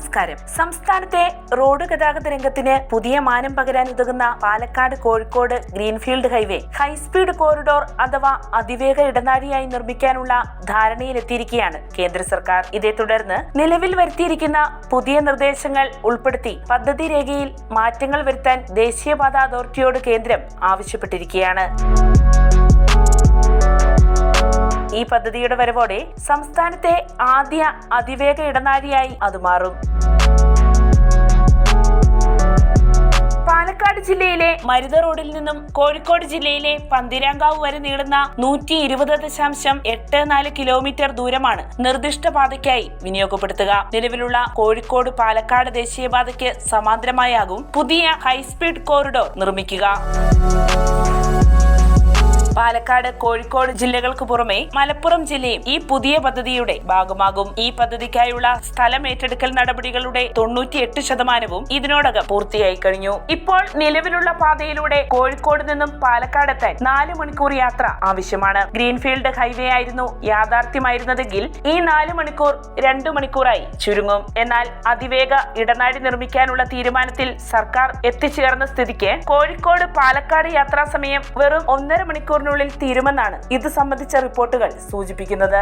നമസ്കാരം. സംസ്ഥാനത്തെ റോഡ് ഗതാഗത രംഗത്തിന് പുതിയ മാനം പകരാൻ ഉതകുന്ന Palakkad Kozhikode greenfield highway high speed corridor അഥവാ അതിവേഗ ഇടനാഴിയായി നിർമ്മിക്കാനുള്ള ധാരണയിലെത്തിയിരിക്കുകയാണ് കേന്ദ്ര സർക്കാർ. ഇതേ തുടർന്ന് നിലവിൽ വരുത്തിയിരിക്കുന്ന പുതിയ നിർദ്ദേശങ്ങൾ ഉൾപ്പെടുത്തി പദ്ധതി രേഖയിൽ മാറ്റങ്ങൾ വരുത്താൻ ദേശീയപാത അതോറിറ്റിയോട് കേന്ദ്രം ആവശ്യപ്പെട്ടിരിക്കുകയാണ്. ഈ പദ്ധതിയുടെ വരവോടെ സംസ്ഥാനത്തെ ആദ്യ അതിവേഗ ഇടനാഴിയായി അത് മാറും. പാലക്കാട് ജില്ലയിലെ മരുത റോഡിൽ നിന്നും കോഴിക്കോട് ജില്ലയിലെ പന്തിരാങ്കാവ് വരെ നീളുന്ന നൂറ്റി ഇരുപത് ദശാംശം എട്ട് നാല് കിലോമീറ്റർ ദൂരമാണ് നിർദ്ദിഷ്ട പാതയ്ക്കായി വിനിയോഗപ്പെടുത്തുക. നിലവിലുള്ള കോഴിക്കോട് പാലക്കാട് ദേശീയപാതയ്ക്ക് സമാന്തരമായാകും പുതിയ ഹൈസ്പീഡ് കോറിഡോർ നിർമ്മിക്കുക. പാലക്കാട് കോഴിക്കോട് ജില്ലകൾക്ക് പുറമെ മലപ്പുറം ജില്ലയും ഈ പുതിയ പദ്ധതിയുടെ ഭാഗമാകും. ഈ പദ്ധതിക്കായുള്ള സ്ഥലം ഏറ്റെടുക്കൽ നടപടികളുടെ തൊണ്ണൂറ്റിയെട്ട് ശതമാനവും ഇതിനോടകം പൂർത്തിയായി കഴിഞ്ഞു. ഇപ്പോൾ നിലവിലുള്ള പാതയിലൂടെ കോഴിക്കോട് നിന്നും പാലക്കാട് എത്താൻ നാല് മണിക്കൂർ യാത്ര ആവശ്യമാണ്. ഗ്രീൻഫീൽഡ് ഹൈവേ ആയിരുന്നു യാഥാർത്ഥ്യമായിരുന്നതെങ്കിൽ ഈ നാല് മണിക്കൂർ രണ്ടു മണിക്കൂറായി ചുരുങ്ങും. എന്നാൽ അതിവേഗ ഇടനാഴി നിർമ്മിക്കാനുള്ള തീരുമാനത്തിൽ സർക്കാർ എത്തിച്ചേർന്ന സ്ഥിതിക്ക് കോഴിക്കോട് പാലക്കാട് യാത്രാ സമയം വെറും ഒന്നര മണിക്കൂറിനുള്ളിൽ തീരുമെന്നാണ് ഇത് സംബന്ധിച്ച റിപ്പോർട്ടുകൾ സൂചിപ്പിക്കുന്നത്.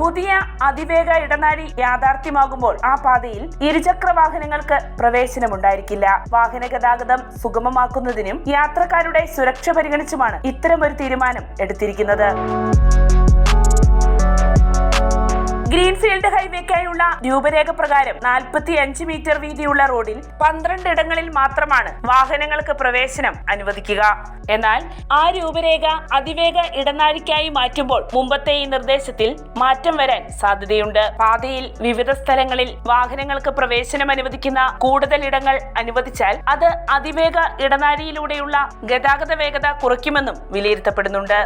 പുതിയ അതിവേഗ ഇടനാഴി യാഥാർത്ഥ്യമാകുമ്പോൾ ആ പാതയിൽ ഇരുചക്ര വാഹനങ്ങൾക്ക് പ്രവേശനമുണ്ടായിരിക്കില്ല. വാഹന ഗതാഗതം സുഗമമാക്കുന്നതിനും യാത്രക്കാരുടെ സുരക്ഷ പരിഗണിച്ചുമാണ് ഇത്തരമൊരു തീരുമാനം എടുത്തിരിക്കുന്നത്. ഗ്രീൻഫീൽഡ് ഹൈവേക്കായുള്ള രൂപരേഖ പ്രകാരം നാൽപ്പത്തി അഞ്ച് മീറ്റർ വീതിയുള്ള റോഡിൽ പന്ത്രണ്ട് ഇടങ്ങളിൽ മാത്രമാണ് വാഹനങ്ങൾക്ക് പ്രവേശനം അനുവദിക്കുക. എന്നാൽ ആ രൂപരേഖ അതിവേഗ ഇടനാഴിക്കായി മാറ്റുമ്പോൾ മുമ്പത്തെ ഈ നിർദ്ദേശത്തിൽ മാറ്റം വരാൻ സാധ്യതയുണ്ട്. പാതയിൽ വിവിധ സ്ഥലങ്ങളിൽ വാഹനങ്ങൾക്ക് പ്രവേശനം അനുവദിക്കുന്ന കൂടുതൽ ഇടങ്ങൾ അനുവദിച്ചാൽ അത് അതിവേഗ ഇടനാഴിയിലൂടെയുള്ള ഗതാഗത വേഗത കുറയ്ക്കുമെന്നും വിലയിരുത്തപ്പെടുന്നുണ്ട്.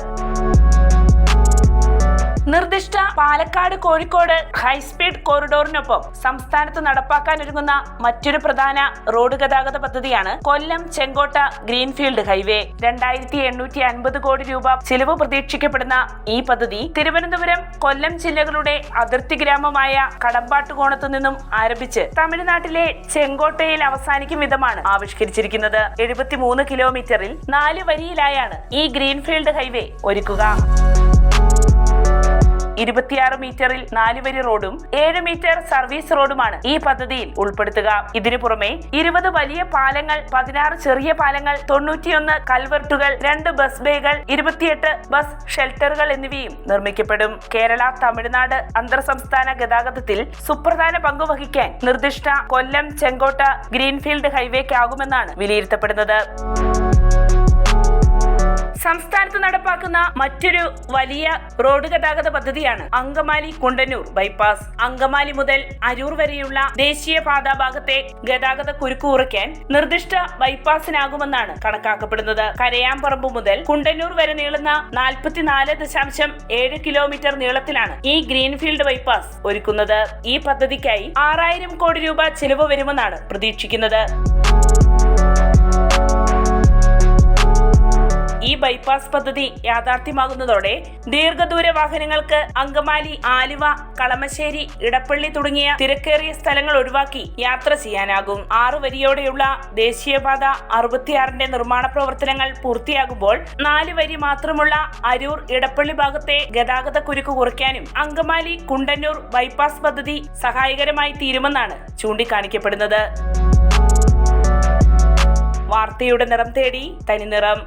നിർദ്ദിഷ്ട പാലക്കാട് കോഴിക്കോട് ഹൈസ്പീഡ് കോറിഡോറിനൊപ്പം സംസ്ഥാനത്ത് നടപ്പാക്കാനൊരുങ്ങുന്ന മറ്റൊരു പ്രധാന റോഡ് ഗതാഗത പദ്ധതിയാണ് കൊല്ലം ചെങ്കോട്ട ഗ്രീൻഫീൽഡ് ഹൈവേ. രണ്ടായിരത്തി എണ്ണൂറ്റി അൻപത് കോടി രൂപ ചിലവ് പ്രതീക്ഷിക്കപ്പെടുന്ന ഈ പദ്ധതി തിരുവനന്തപുരം കൊല്ലം ജില്ലകളുടെ അതിർത്തി ഗ്രാമമായ കടമ്പാട്ടുകോണത്തു നിന്നും ആരംഭിച്ച് തമിഴ്നാട്ടിലെ ചെങ്കോട്ടയിൽ അവസാനിക്കും വിധമാണ് ആവിഷ്കരിച്ചിരിക്കുന്നത്. എഴുപത്തിമൂന്ന് കിലോമീറ്ററിൽ നാല് വരിയിലായാണ് ഈ ഗ്രീൻഫീൽഡ് ഹൈവേ ഒരുക്കുക. ഇരുപത്തിയാറ് മീറ്ററിൽ നാല് വരി റോഡും ഏഴ് മീറ്റർ സർവീസ് റോഡുമാണ് ഈ പദ്ധതിയിൽ ഉൾപ്പെടുത്തുക. ഇതിനു പുറമെ ഇരുപത് വലിയ പാലങ്ങൾ പതിനാറ് ചെറിയ പാലങ്ങൾ തൊണ്ണൂറ്റിയൊന്ന് കൽവർട്ടുകൾ രണ്ട് ബസ് ബേകൾ ഇരുപത്തിയെട്ട് ബസ് ഷെൽട്ടറുകൾ എന്നിവയും നിർമ്മിക്കപ്പെടും. കേരള തമിഴ്നാട് അന്തർ സംസ്ഥാന ഗതാഗതത്തിൽ സുപ്രധാന പങ്കുവഹിക്കാൻ നിർദ്ദിഷ്ട കൊല്ലം ചെങ്കോട്ട ഗ്രീൻഫീൽഡ് ഹൈവേക്കാകുമെന്നാണ് വിലയിരുത്തപ്പെടുന്നത്. സംസ്ഥാനത്ത് നടപ്പാക്കുന്ന മറ്റൊരു വലിയ റോഡ് ഗതാഗത പദ്ധതിയാണ് അങ്കമാലി കുണ്ടന്നൂർ ബൈപ്പാസ്. അങ്കമാലി മുതൽ അരൂർ വരെയുള്ള ദേശീയ പാതാ ഭാഗത്തെ ഗതാഗത കുരുക്ക് കുറയ്ക്കാൻ നിർദ്ദിഷ്ട ബൈപ്പാസിനാകുമെന്നാണ് കണക്കാക്കപ്പെടുന്നത്. കരയാമ്പറമ്പ് മുതൽ കുണ്ടന്നൂർ വരെ നീളുന്ന നാൽപ്പത്തിനാല് ദശാംശം ഏഴ് കിലോമീറ്റർ നീളത്തിലാണ് ഈ ഗ്രീൻഫീൽഡ് ബൈപ്പാസ് ഒരുക്കുന്നത്. ഈ പദ്ധതിക്കായി ആറായിരം കോടി രൂപ ചെലവ് വരുമെന്നാണ് പ്രതീക്ഷിക്കുന്നത്. ഈ ബൈപ്പാസ് പദ്ധതി യാഥാർത്ഥ്യമാകുന്നതോടെ ദീർഘദൂര വാഹനങ്ങൾക്ക് അങ്കമാലി ആലുവ കളമശ്ശേരി ഇടപ്പള്ളി തുടങ്ങിയ തിരക്കേറിയ സ്ഥലങ്ങൾ ഒഴിവാക്കി യാത്ര ചെയ്യാനാകും. ആറു വരിയോടെയുള്ള ദേശീയപാത അറുപത്തിയാറിന്റെ നിർമ്മാണ പ്രവർത്തനങ്ങൾ പൂർത്തിയാകുമ്പോൾ നാല് വരി മാത്രമുള്ള അരൂർ ഇടപ്പള്ളി ഭാഗത്തെ ഗതാഗത കുരുക്ക് കുറയ്ക്കാനും അങ്കമാലി കുണ്ടന്നൂർ ബൈപ്പാസ് പദ്ധതി സഹായകരമായി തീരുമെന്നാണ് ചൂണ്ടിക്കാണിക്കപ്പെടുന്നത്. വാർത്തയുടെ നിറം തേടി തനിനിറം.